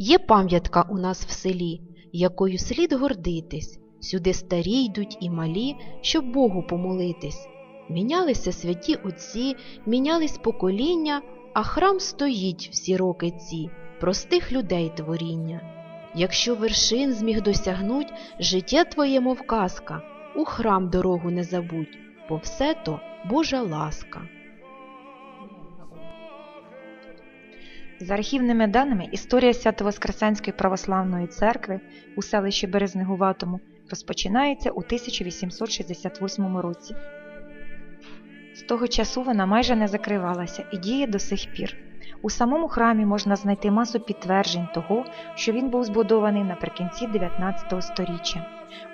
Є пам'ятка у нас в селі, якою слід гордитись. Сюди старі йдуть і малі, щоб Богу помолитись. Мінялися святі отці, мінялись покоління, а храм стоїть всі роки ці, простих людей творіння. Якщо вершин зміг досягнуть, життя твоє, мов казка, у храм дорогу не забудь, бо все то Божа ласка. За архівними даними, історія Свято-Воскресенської православної церкви у селищі Березнегуватому розпочинається у 1868 році. З того часу вона майже не закривалася і діє до сих пір. У самому храмі можна знайти масу підтверджень того, що він був збудований наприкінці 19 століття.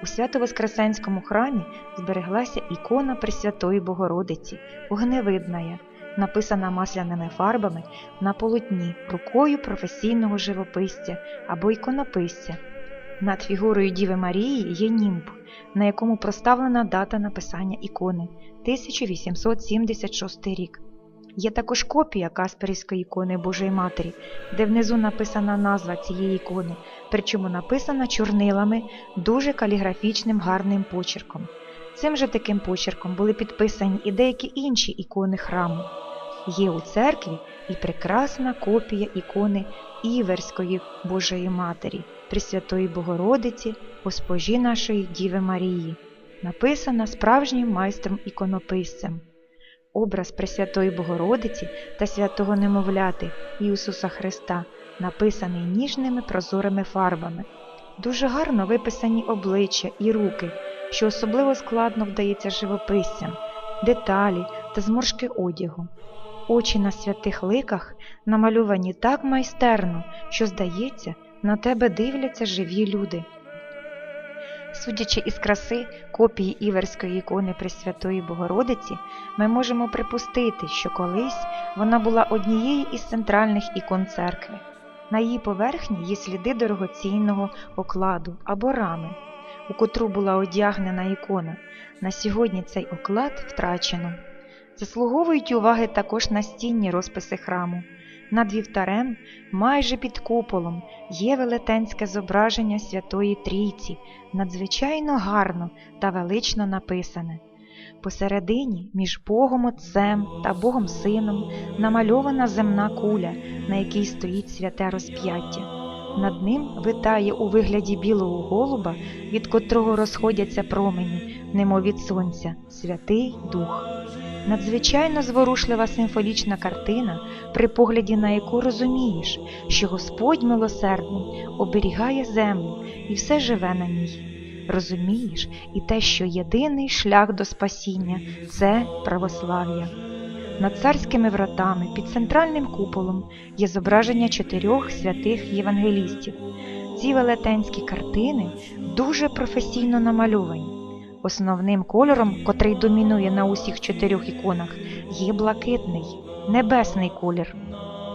У Свято-Воскресенському храмі збереглася ікона Пресвятої Богородиці, огневидна, написана масляними фарбами на полотні рукою професійного живописця або іконописця. Над фігурою Діви Марії є німб, на якому проставлена дата написання ікони 1876 рік. Є також копія Касперівської ікони Божої Матері, де внизу написана назва цієї ікони, причому написана чорнилами дуже каліграфічним гарним почерком. Цим же таким почерком були підписані і деякі інші ікони храму. Є у церкві і прекрасна копія ікони Іверської Божої Матері, Пресвятої Богородиці, Госпожі нашої Діви Марії, написана справжнім майстром-іконописцем. Образ Пресвятої Богородиці та святого Немовляти Ісуса Христа написаний ніжними прозорими фарбами. Дуже гарно виписані обличчя і руки, що особливо складно вдається живописцям, деталі та зморшки одягу. Очі на святих ликах намальовані так майстерно, що, здається, на тебе дивляться живі люди. Судячи із краси копії іверської ікони Пресвятої Богородиці, ми можемо припустити, що колись вона була однією із центральних ікон церкви. На її поверхні є сліди дорогоцінного окладу або рами, у котру була одягнена ікона. На сьогодні цей оклад втрачено. Заслуговують уваги також настінні розписи храму. Над вівтарем, майже під куполом, є велетенське зображення Святої Трійці, надзвичайно гарно та велично написане. Посередині між Богом Отцем та Богом Сином намальована земна куля, на якій стоїть святе розп'яття. Над ним витає у вигляді білого голуба, від котрого розходяться промені, немов від сонця, Святий Дух. Надзвичайно зворушлива симфолічна картина, при погляді на яку розумієш, що Господь милосердний оберігає землю і все живе на ній. Розумієш і те, що єдиний шлях до спасіння це православ'я. Над царськими вратами під центральним куполом є зображення чотирьох святих євангелістів. Ці велетенські картини дуже професійно намальовані. Основним кольором, котрий домінує на усіх чотирьох іконах, є блакитний, небесний колір.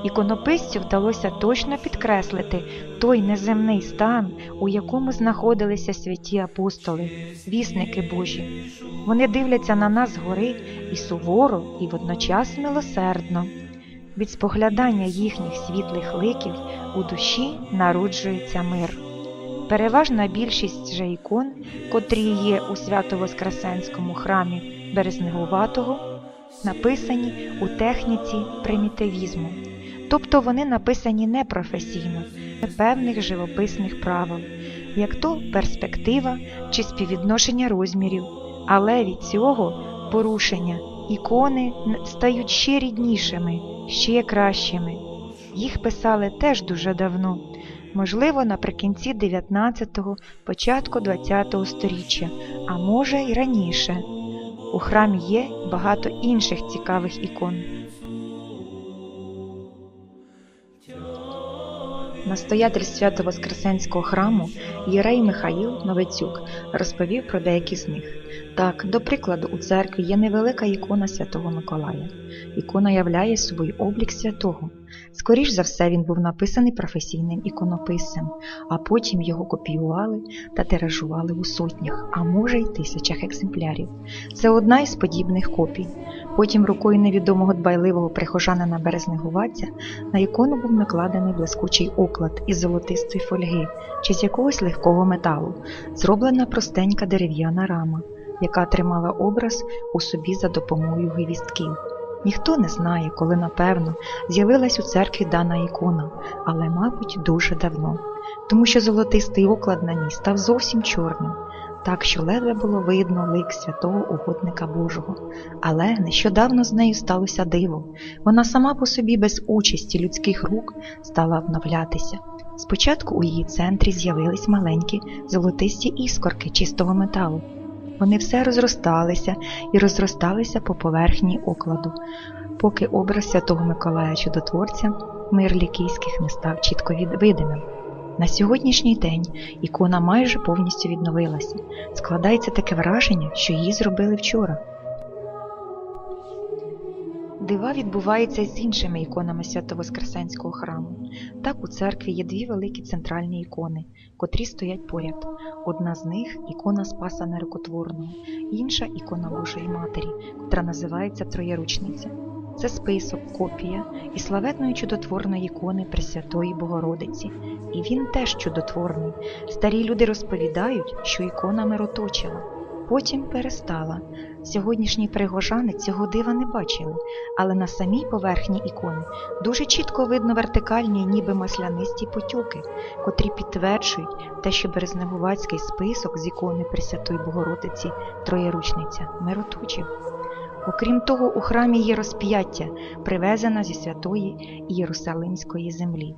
Іконописцю вдалося точно підкреслити той неземний стан, у якому знаходилися святі апостоли, вісники Божі. Вони дивляться на нас згори і суворо, і водночас милосердно. Від споглядання їхніх світлих ликів у душі народжується мир. Переважна більшість же ікон, котрі є у Свято-Воскресенському храмі Березнегуватого, написані у техніці примітивізму, тобто вони написані непрофесійно, не певних живописних правил, як то перспектива чи співвідношення розмірів, але від цього порушення ікони стають ще ріднішими, ще кращими. Їх писали теж дуже давно можливо, наприкінці 19-го, початку 20-го сторіччя, а може й раніше. У храмі є багато інших цікавих ікон. Настоятель Свято-Воскресенського храму Єрей Михаїл Новицюк розповів про деякі з них. Так, до прикладу, у церкві є невелика ікона Святого Миколая. Ікона являє собою облік святого, Скоріш за все, він був написаний професійним іконописцем, а потім його копіювали та тиражували у сотнях, а може й тисячах екземплярів. Це одна із подібних копій. Потім рукою невідомого дбайливого прихожанина Березнегуваця на ікону був накладений блискучий оклад із золотистої фольги чи з якогось легкого металу, зроблена простенька дерев'яна рама, яка тримала образ у собі за допомогою гвістків. Ніхто не знає, коли напевно з'явилась у церкві дана ікона, але, мабуть, дуже давно, тому що золотистий оклад на ній став зовсім чорним, так що ледве було видно лик святого угодника Божого. Але нещодавно з нею сталося диво. Вона сама по собі без участі людських рук стала обновлятися. Спочатку у її центрі з'явились маленькі золотисті іскорки чистого металу. Вони все розросталися і розросталися по поверхні окладу, поки образ Святого Миколая Чудотворця мир лікійських не став чітко видимим. На сьогоднішній день ікона майже повністю відновилася. Складається таке враження, що її зробили вчора. Дива відбуваються з іншими іконами Свято-Воскресенського храму. Так у церкві є дві великі центральні ікони, котрі стоять поряд. Одна з них ікона Спаса Нерукотворного, інша ікона Божої Матері, котра називається Троєручниця. Це список, копія і славетної чудотворної ікони Пресвятої Богородиці. І він теж чудотворний. Старі люди розповідають, що ікона мироточила. Потім перестала. Сьогоднішні пригожани цього дива не бачили, але на самій поверхні ікони дуже чітко видно вертикальні, ніби маслянисті потюки, котрі підтверджують те, що Березнегувацький список з ікони Пресвятої Богородиці Троєручниця мироточив. Окрім того, у храмі є розп'яття, привезена зі святої Єрусалимської землі.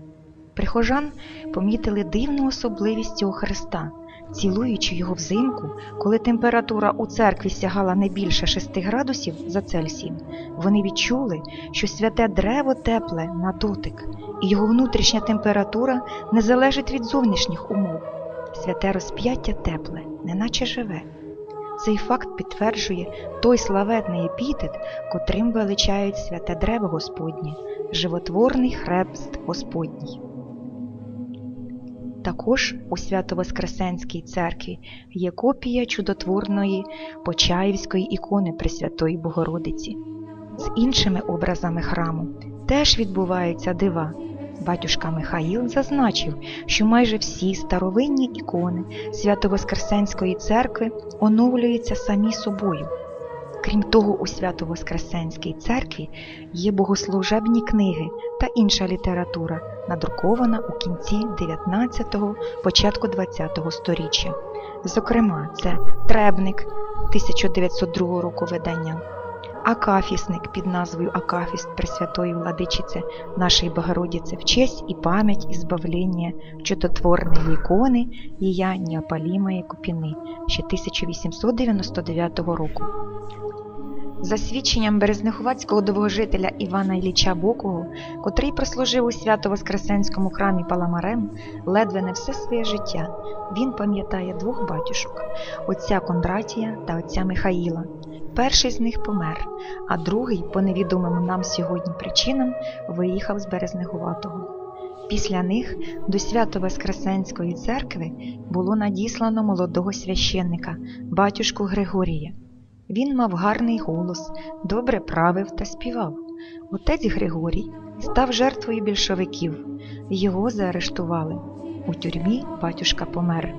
Прихожан помітили дивну особливість цього Христа. Цілуючи його взимку, коли температура у церкві сягала не більше 6 градусів за Цельсієм, вони відчули, що святе древо тепле на дотик, і його внутрішня температура не залежить від зовнішніх умов. Святе розп'яття тепле, неначе живе. Цей факт підтверджує той славетний епітет, котрим величають святе древо Господнє, животворний хребст Господній. Також у Свято-Воскресенській церкві є копія чудотворної Почаївської ікони Пресвятої Богородиці. З іншими образами храму теж відбуваються дива. Батюшка Михаїл зазначив, що майже всі старовинні ікони Свято-Воскресенської церкви оновлюються самі собою. Крім того, у Свято-Воскресенській церкві є богослужебні книги та інша література, надрукована у кінці 19-го, початку 20-го сторіччя. Зокрема, це Требник 1902 року видання, Акафісник під назвою Акафіст Пресвятої Владичиці нашої Богородиці в честь і пам'ять і збавлення чудотворної ікони Ія Неопалімої Купіни ще 1899 року. За свідченням березнеховацького довгожителя Івана Ілліча Бокого, котрий прослужив у свято-воскресенському храмі Паламарем ледве не все своє життя, він пам'ятає двох батюшок отця Кондратія та отця Михаїла. Перший з них помер, а другий, по невідомим нам сьогодні причинам, виїхав з Березнегуватого. Після них до Свято-Воскресенської церкви було надіслано молодого священника, батюшку Григорія. Він мав гарний голос, добре правив та співав. Отець Григорій став жертвою більшовиків, його заарештували. У тюрмі батюшка помер.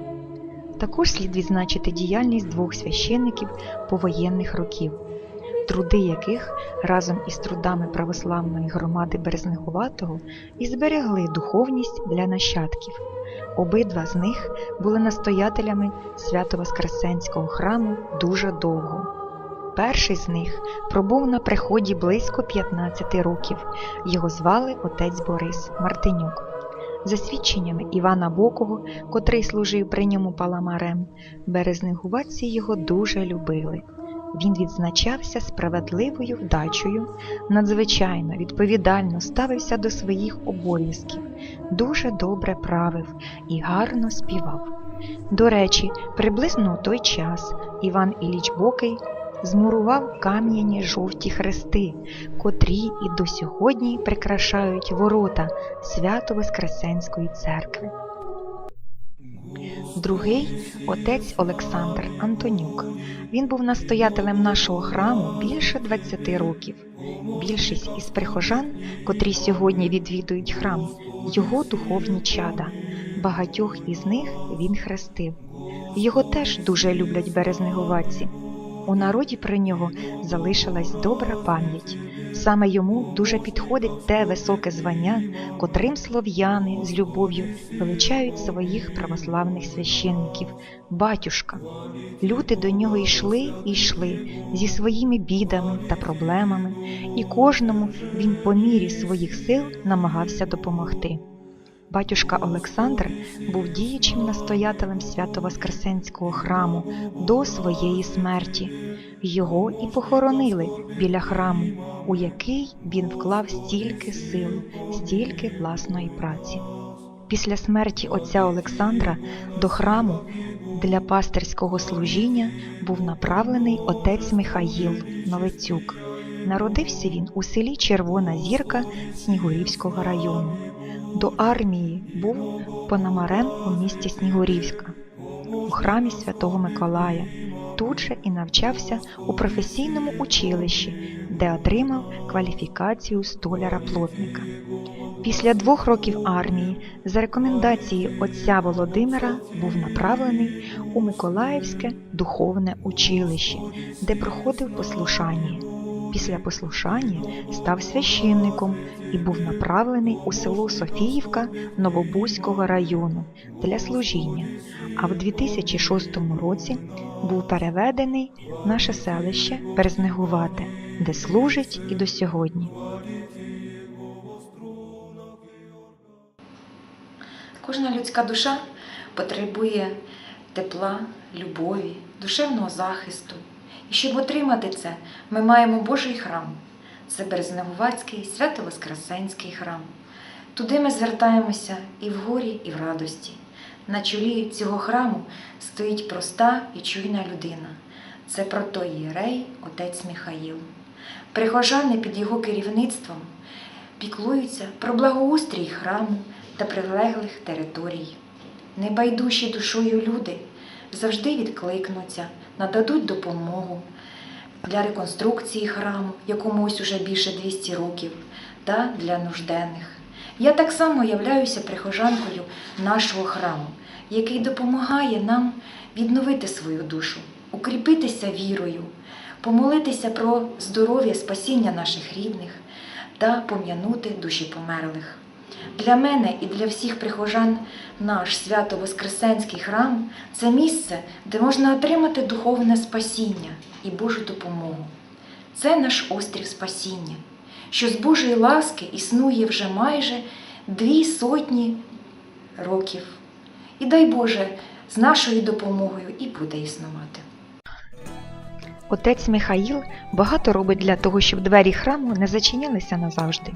Також слід відзначити діяльність двох священників повоєнних років, труди яких разом із трудами православної громади Березнегуватого і зберегли духовність для нащадків. Обидва з них були настоятелями Свято-Воскресенського храму дуже довго. Перший з них пробув на приході близько 15 років. Його звали отець Борис Мартинюк. За свідченнями Івана Бокого, котрий служив при ньому паламарем, березнегуватці його дуже любили. Він відзначався справедливою вдачею, надзвичайно відповідально ставився до своїх обов'язків, дуже добре правив і гарно співав. До речі, приблизно у той час Іван Іліч Бокий змурував кам'яні жовті хрести, котрі і до сьогодні прикрашають ворота Свято-Воскресенської церкви. Другий отець Олександр Антонюк. Він був настоятелем нашого храму більше 20 років. Більшість із прихожан, котрі сьогодні відвідують храм, його духовні чада. Багатьох із них він хрестив. Його теж дуже люблять березнегуватці. У народі про нього залишилась добра пам'ять. Саме йому дуже підходить те високе звання, котрим слов'яни з любов'ю величають своїх православних священників батюшка. Люди до нього йшли і йшли зі своїми бідами та проблемами, і кожному він по мірі своїх сил намагався допомогти. Батюшка Олександр був діючим настоятелем Свято-Воскресенського храму до своєї смерті. Його і похоронили біля храму, у який він вклав стільки сил, стільки власної праці. Після смерті отця Олександра до храму для пастирського служіння був направлений отець Михаїл Новицюк. Народився він у селі Червона Зірка Снігурівського району. До армії був пономарем у місті Снігурівська, у храмі Святого Миколая. Тут же і навчався у професійному училищі, де отримав кваліфікацію столяра-плотника. Після двох років армії за рекомендацією отця Володимира був направлений у Миколаївське духовне училище, де проходив послушання. Після послушання став священником і був направлений у село Софіївка Новобузького району для служіння, а в 2006 році був переведений в наше селище Березнегувате, де служить і до сьогодні. Кожна людська душа потребує тепла, любові, душевного захисту. Щоб отримати це, ми маємо Божий храм. Це Березнегувацький Свято-Воскресенський храм. Туди ми звертаємося і в горі, і в радості. На чолі цього храму стоїть проста і чуйна людина. Це протоїєрей, отець Михаїл. Прихожани під його керівництвом піклуються про благоустрій храму та прилеглих територій. Небайдужі душою люди завжди відкликнуться, нададуть допомогу для реконструкції храму, якому ось уже більше 200 років, та для нужденних. Я так само являюся прихожанкою нашого храму, який допомагає нам відновити свою душу, укріпитися вірою, помолитися про здоров'я, спасіння наших рідних та пом'янути душі померлих. Для мене і для всіх прихожан наш свято-воскресенський храм це місце, де можна отримати духовне спасіння і Божу допомогу. Це наш острів спасіння, що з Божої ласки існує вже майже дві сотні років. І дай Боже, з нашою допомогою і буде існувати. Отець Михаїл багато робить для того, щоб двері храму не зачинялися назавжди.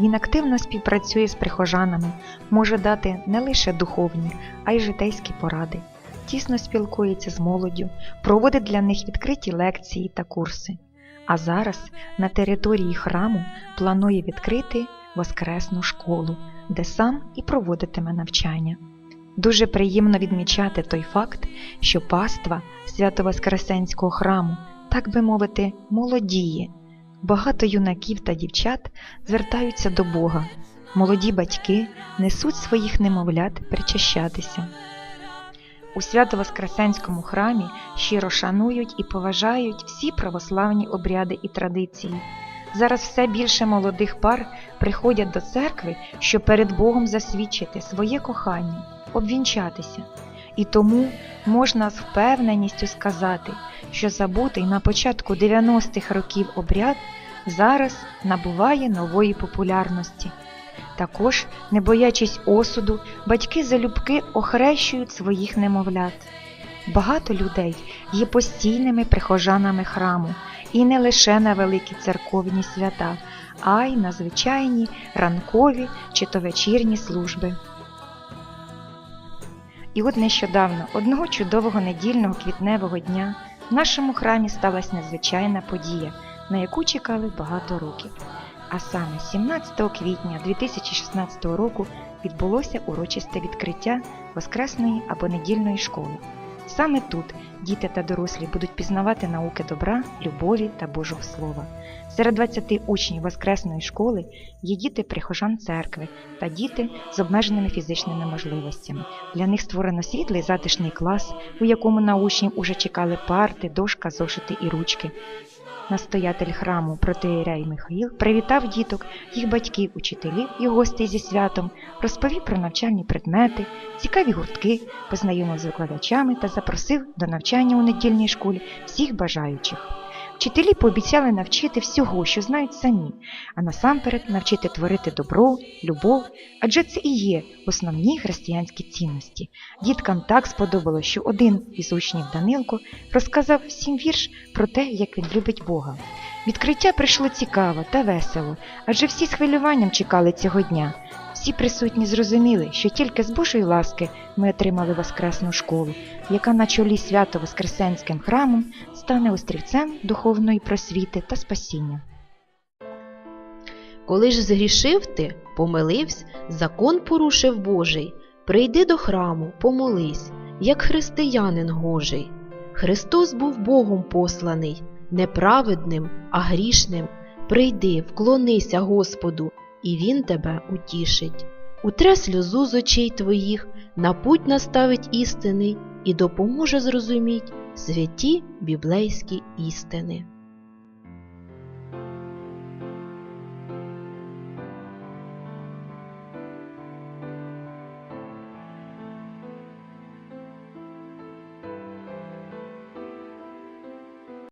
Він активно співпрацює з прихожанами, може дати не лише духовні, а й житейські поради. Тісно спілкується з молоддю, проводить для них відкриті лекції та курси. А зараз на території храму планує відкрити воскресну школу, де сам і проводитиме навчання. Дуже приємно відмічати той факт, що паства Свято-Воскресенського храму, так би мовити, молодіє. Багато юнаків та дівчат звертаються до Бога. Молоді батьки несуть своїх немовлят причащатися. У Свято-Воскресенському храмі щиро шанують і поважають всі православні обряди і традиції. Зараз все більше молодих пар приходять до церкви, щоб перед Богом засвідчити своє кохання, обвінчатися. І тому можна з впевненістю сказати, що забутий на початку 90-х років обряд зараз набуває нової популярності. Також, не боячись осуду, батьки залюбки охрещують своїх немовлят. Багато людей є постійними прихожанами храму і не лише на великі церковні свята, а й на звичайні ранкові чи то вечірні служби. І от нещодавно, одного чудового недільного квітневого дня, В нашому храмі сталася незвичайна подія, на яку чекали багато років. А саме 17 квітня 2016 року відбулося урочисте відкриття Воскресної або недільної школи. Саме тут діти та дорослі будуть пізнавати науки добра, любові та Божого Слова. Серед 20 учнів Воскресної школи є діти прихожан церкви та діти з обмеженими фізичними можливостями. Для них створено світлий затишний клас, у якому на учнів уже чекали парти, дошка, зошити і ручки. Настоятель храму протиєрей Михаїл привітав діток, їх батьків, учителів і гостей зі святом, розповів про навчальні предмети, цікаві гуртки, познайомив з викладачами та запросив до навчання у недільній школі всіх бажаючих. Вчителі пообіцяли навчити всього, що знають самі, а насамперед навчити творити добро, любов, адже це і є основні християнські цінності. Діткам так сподобалось, що один із учнів Данилко розказав всім вірш про те, як він любить Бога. Відкриття прийшло цікаво та весело, адже всі з хвилюванням чекали цього дня. Всі присутні зрозуміли, що тільки з Божої ласки ми отримали Воскресну школу, яка на чолі свято Воскресенським храмом стане острівцем духовної просвіти та спасіння. Коли ж згрішив ти, помиливсь, закон порушив Божий, прийди до храму, помолись, як християнин гожий. Христос був Богом посланий, не праведним, а грішним. Прийди, вклонися Господу, і Він тебе утішить. Утре сльозу з очей твоїх, на путь наставить істини і допоможе зрозуміть святі біблейські істини.